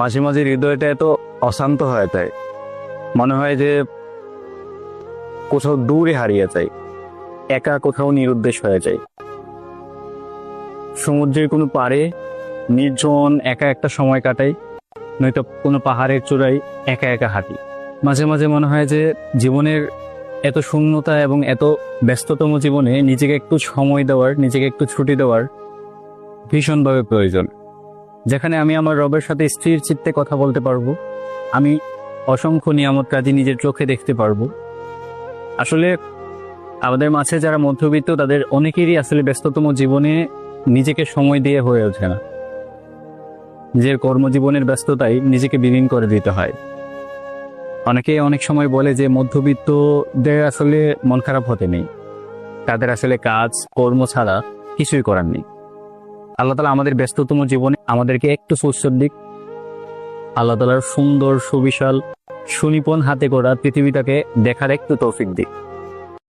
মাঝে মাঝে হৃদয়টা এত অশান্ত হয়ে যায়। মনে হয় যে কোথাও দূরে হারিয়ে যায়, একা কোথাও নিরুদ্দেশ হয়ে যায়। সমুদ্রের কোনো পাড়ে নির্জন একা একটা সময় কাটাই, নয়তো কোনো পাহাড়ের চূড়ায় একা একা হাঁটি। মাঝে মাঝে মনে হয় যে জীবনের এত শূন্যতা এবং এত ব্যস্ততম জীবনে নিজেকে একটু সময় দেওয়ার, নিজেকে একটু ছুটি দেওয়ার ভীষণভাবে প্রয়োজন। যেখানে আমি আমার রবের সাথে স্থির চিত্তে কথা বলতে পারব, আমি অসংখ্য নিয়ামত কাজী নিজের চোখে দেখতে পারব। আসলে, আমাদের মাঝে যারা মধ্যবিত্ত, তাদের অনেকেরই আসলে ব্যস্ততম জীবনে নিজেকে সময় দিয়ে হয়ে ওঠে না। নিজের কর্মজীবনের ব্যস্ততায় নিজেকে বিলীন করে দিতে হয়। অনেকে অনেক সময় বলে যে মধ্যবিত্তদের আসলে মন খারাপ হতে নেই। তাদের আসলে কাজ, কর্ম ছাড়া কিছুই করার নেই। আল্লাহ তালা আমাদের ব্যস্ততম জীবনে আমাদেরকে একটু ফুরসত দিক। আল্লাহ তালার সুন্দর সুবিশাল সুনিপন হাতে করা পৃথিবীটাকে দেখার একটু তৌফিক দিক।